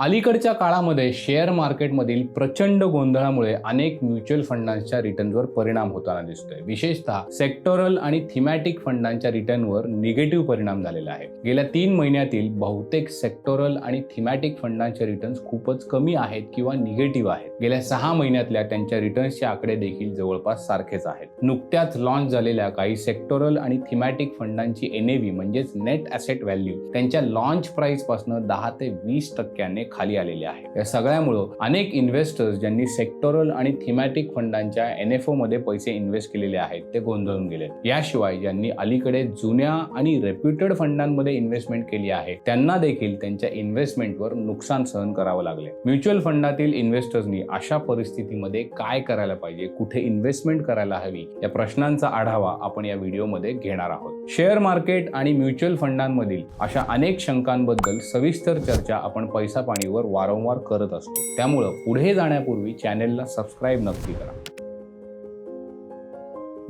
अलीकडच्या काळामध्ये शेअर मार्केटमधील प्रचंड गोंधळामुळे अनेक म्युच्युअल फंडांच्या रिटर्नवर परिणाम होताना दिसतोय. विशेषतः सेक्टोरल आणि थिमॅटिक फंडांच्या रिटर्नवर निगेटिव्ह परिणाम झालेला आहे. गेल्या तीन महिन्यातील बहुतेक सेक्टोरल आणि थिमॅटिक फंडांचे रिटर्न्स खूपच कमी आहेत किंवा निगेटिव्ह आहेत. गेल्या सहा महिन्यातल्या त्यांच्या रिटर्न्सचे आकडे देखील जवळपास सारखेच आहेत. नुकत्याच लॉन्च झालेल्या काही सेक्टोरल आणि थिमॅटिक फंडांची एनएव्ही म्हणजेच नेट ॲसेट व्हॅल्यू त्यांच्या लॉन्च प्राइसपासून दहा ते वीस टक्क्याने खाली आलेले आहे. या सगळ्यामुळं अनेक इन्व्हेस्टर्स ज्यांनी सेक्टोरल आणि थिमॅटिक फंडांच्या एन एफमध्ये पैसे इन्व्हेस्ट केलेले आहेत ते गोंधळून गेले याशिवाय ज्यांनी अलीकडे जुन्या आणि रेप्युटेड फंडांमध्ये इन्व्हेस्टमेंट केली आहे त्यांना देखील त्यांच्या इन्व्हेस्टमेंटवर नुकसान सहन करावं लागले म्युच्युअल फंडातील इन्व्हेस्टर्सनी अशा परिस्थितीमध्ये काय करायला पाहिजे कुठे इन्व्हेस्टमेंट करायला हवी या प्रश्नांचा आढावा आपण या व्हिडिओमध्ये घेणार आहोत. शेअर मार्केट आणि म्युच्युअल फंडांमधील अशा अनेक शंकांबद्दल सविस्तर चर्चा आपण पैसा पाणी पाणीवर वारंवार करत असतो. त्यामुळं पुढे जाण्यापूर्वी चॅनेलला सबस्क्राईब नक्की करा.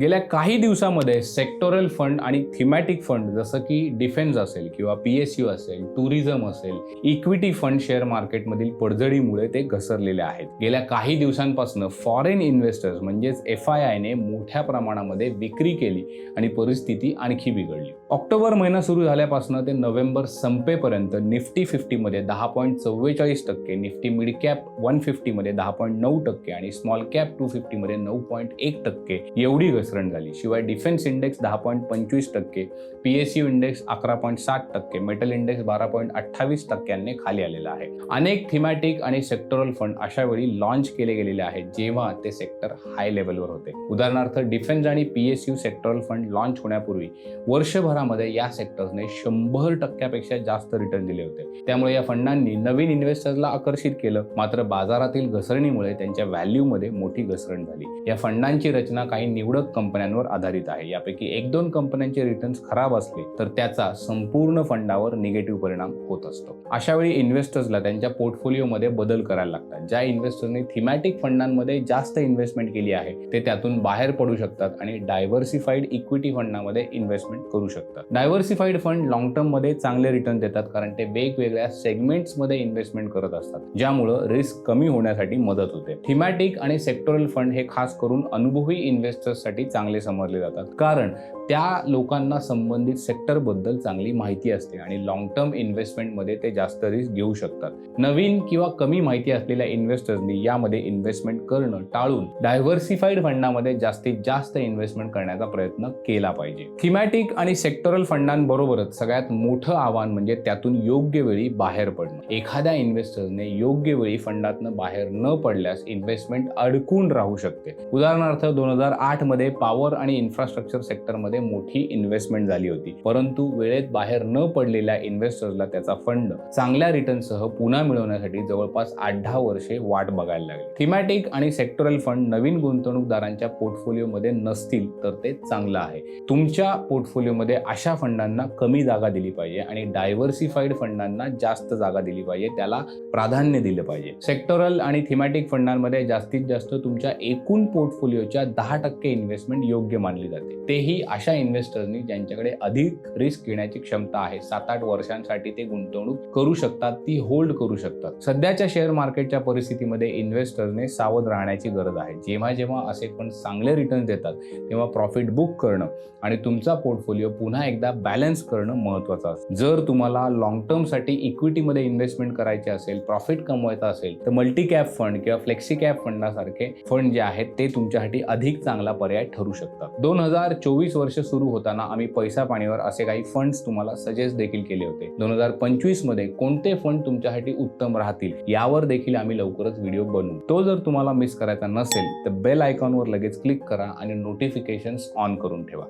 गेल्या काही दिवसामध्ये सेक्टोरल फंड आणि थिमॅटिक फंड जसं की डिफेन्स असेल किंवा पी एस यू असेल टुरिझम असेल इक्विटी फंड शेअर मार्केटमधील पडझडीमुळे ते घसरलेले आहेत. गेल्या काही दिवसांपासून फॉरेन इन्व्हेस्टर्स म्हणजेच एफ आय आयने मोठ्या प्रमाणामध्ये विक्री केली आणि परिस्थिती आणखी बिघडली. ऑक्टोबर महिना सुरू झाल्यापासून ते नोव्हेंबर संपेपर्यंत निफ्टी फिफ्टीमध्ये दहा पॉईंट चव्वेचाळीस टक्के निफ्टी मिड कॅप वन फिफ्टीमध्ये दहा पॉईंट नऊ टक्के आणि स्मॉल कॅप टू फिफ्टीमध्ये नऊ पॉईंट एक टक्के एवढी घसरण झाली. शिवाय डिफेन्स इंडेक्स दहा पॉईंट पंचवीस टक्के पी एस यू इंडेक्स अकरा पॉईंट साठ टक्के मेटल इंडेक्स बारा पॉईंट अठ्ठावीस टक्क्यांनी खाली आलेला आहे. अनेक थिमॅटिक आणि सेक्टरल फंड अशा वेळी लॉन्च केले गेलेले आहेत जेव्हा ते सेक्टर हाय लेवलवर होते. उदाहरणार्थ डिफेन्स आणि P S U sectoral fund launch होण्यापूर्वी वर्षभरामध्ये या सेक्टर्सने शंभर टक्क्यापेक्षा जास्त रिटर्न दिले होते. त्यामुळे या फंडांनी नवीन इन्व्हेस्टर्सला आकर्षित केलं. मात्र बाजारातील घसरणीमुळे त्यांच्या व्हॅल्यूमध्ये मोठी घसरण झाली. या फंडांची रचना काही निवडक कंपन्यांवर आधारित आहे. यापैकी एक दोन कंपन्यांचे रिटर्न्स खराब असले तर त्याचा संपूर्ण फंडावर निगेटिव्ह परिणाम होत असतो. अशा वेळी इन्व्हेस्टर्सला त्यांच्या पोर्टफोलिओमध्ये बदल करायला लागतात. ज्या इन्व्हेस्टर्सनी थिमॅटिक फंडांमध्ये जास्त इन्व्हेस्टमेंट केली आहे ते त्यातून बाहेर पडू शकतात आणि डायव्हर्सिफाईड इक्विटी फंडामध्ये इन्व्हेस्टमेंट करू शकतात. डायव्हर्सिफाईड फंड लॉंग टर्ममध्ये चांगले रिटर्न देतात कारण ते वेगवेगळ्या सेगमेंट्समध्ये इन्व्हेस्टमेंट करत असतात ज्यामुळं रिस्क कमी होण्यासाठी मदत होते. थिमॅटिक आणि सेक्टोरल फंड हे खास करून अनुभवी इन्व्हेस्टर्ससाठी चांगले समजले जातात. कारण त्या लोकांना संबंधित सेक्टरबद्दल चांगली माहिती असते आणि लॉंग टर्म इन्व्हेस्टमेंटमध्ये ते जास्त रिस्क घेऊ शकतात. नवीन किंवा कमी माहिती असलेल्या इन्व्हेस्टर्सनी यामध्ये इन्व्हेस्टमेंट करणं टाळून डायव्हर्सिफाईड फंडामध्ये जास्तीत जास्त इन्व्हेस्टमेंट करण्याचा प्रयत्न केला पाहिजे. थिमॅटिक आणि सेक्टरल फंडांबरोबरच सगळ्यात मोठं आव्हान म्हणजे त्यातून योग्य वेळी बाहेर पडणं. एखाद्या इन्व्हेस्टर्सने योग्य वेळी फंडातनं बाहेर न पडल्यास इन्व्हेस्टमेंट अडकून राहू शकते. उदाहरणार्थ दोन हजार आठमध्ये पॉवर आणि इन्फ्रास्ट्रक्चर सेक्टरमध्ये मोठी इन्व्हेस्टमेंट झाली होती. परंतु वेळेत बाहेर न पडलेल्या इन्व्हेस्टर्सला त्याचा फंड चांगल्या रिटर्नसह पुन्हा मिळवण्यासाठी जवळपास आठ दहा वर्षे वाट बघायला लागली. थिमॅटिक आणि सेक्टरल फंड नवीन गुंतवणूकदारांच्या पोर्टफोलिओमध्ये नसतील तर ते चांगलं आहे. तुमच्या पोर्टफोलिओमध्ये अशा फंडांना कमी जागा दिली पाहिजे आणि डायव्हर्सिफाईड फंडांना जास्त जागा दिली पाहिजे त्याला प्राधान्य दिलं पाहिजे. सेक्टरल आणि थिमॅटिक फंडांमध्ये जास्तीत जास्त तुमच्या एकूण पोर्टफोलिओच्या दहा टक्के इन्व्हेस्टमेंट योग्य मानली जाते. तेही अशा इन्व्हेस्टरनी ज्यांच्याकडे अधिक रिस्क घेण्याची क्षमता आहे. सात आठ वर्षांसाठी ते गुंतवणूक करू शकतात ती होल्ड करू शकतात. सध्याच्या शेअर मार्केटच्या परिस्थितीमध्ये इन्व्हेस्टरने सावध राहण्याची गरज आहे. जेव्हा जेव्हा असे फंड चांगले रिटर्न देतात तेव्हा प्रॉफिट बुक करणं आणि तुमचा पोर्टफोलिओ पुन्हा एकदा बॅलन्स करणं महत्त्वाचं असतं. जर तुम्हाला लॉंग टर्मसाठी इक्विटीमध्ये इन्व्हेस्टमेंट करायचे असेल प्रॉफिट कमवायचा असेल तर मल्टी कॅप फंड किंवा फ्लेक्सी कॅप फंडासारखे फंड जे आहेत ते तुमच्यासाठी अधिक चांगला पर्याय ठरू शकतात. दोन हजार चोवीस वर्ष सुरू होताना आम्ही पैसा पाणीवर असे काही फंड्स तुम्हाला सजेस्ट देखील केले होते. दोन हजार पंचवीसमध्ये कोणते फंड तुमच्यासाठी उत्तम राहतील यावर देखील आम्ही लवकरच व्हिडिओ बनवू. तो जर तुम्हाला मिस करायचा नसेल तर बेल आयकॉनवर लगेच क्लिक करा आणि नोटिफिकेशन ऑन करून ठेवा.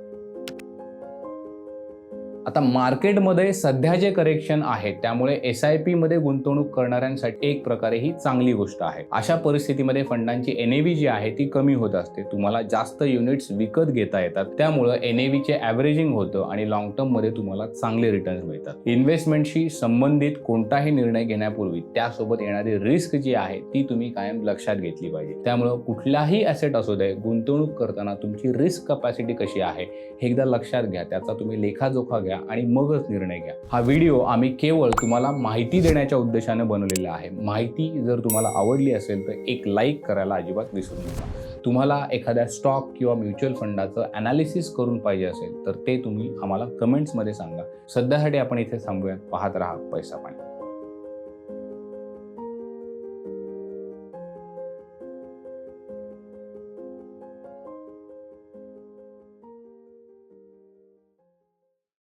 आता मार्केटमध्ये सध्या जे करेक्शन आहे त्यामुळे एस आय पीमध्ये गुंतवणूक करणाऱ्यांसाठी एक प्रकारे ही चांगली गोष्ट आहे. अशा परिस्थितीमध्ये फंडांची एनएव्ही जी आहे ती कमी होत असते. तुम्हाला जास्त युनिट्स विकत घेता येतात. त्यामुळं एनएव्हीचे ॲव्हरेजिंग होतं आणि लॉंग टर्ममध्ये तुम्हाला चांगले रिटर्न्स मिळतात. इन्व्हेस्टमेंटशी संबंधित कोणताही निर्णय घेण्यापूर्वी त्यासोबत येणारी रिस्क जी आहे ती तुम्ही कायम लक्षात घेतली पाहिजे. त्यामुळं कुठलाही ॲसेट असू दे गुंतवणूक करताना तुमची रिस्क कपॅसिटी कशी आहे हे एकदा लक्षात घ्या. त्याचा तुम्ही लेखाजोखा घ्या. घ्या आणि मगच निर्णय घ्या. हा व्हिडिओ आम्ही केवळ तुम्हाला माहिती देण्याच्या उद्देशाने बनवलेला आहे. माहिती जर तुम्हाला आवडली असेल तर एक लाईक करायला अजिबात विसरू नका. तुम्हाला एखाद्या स्टॉक किंवा म्युच्युअल फंडाचं अनालिसिस करून पाहिजे असेल तर ते तुम्ही आम्हाला कमेंट्समध्ये सांगा. सध्यासाठी आपण इथे थांबूया पाहत राहा पैसा पाणी.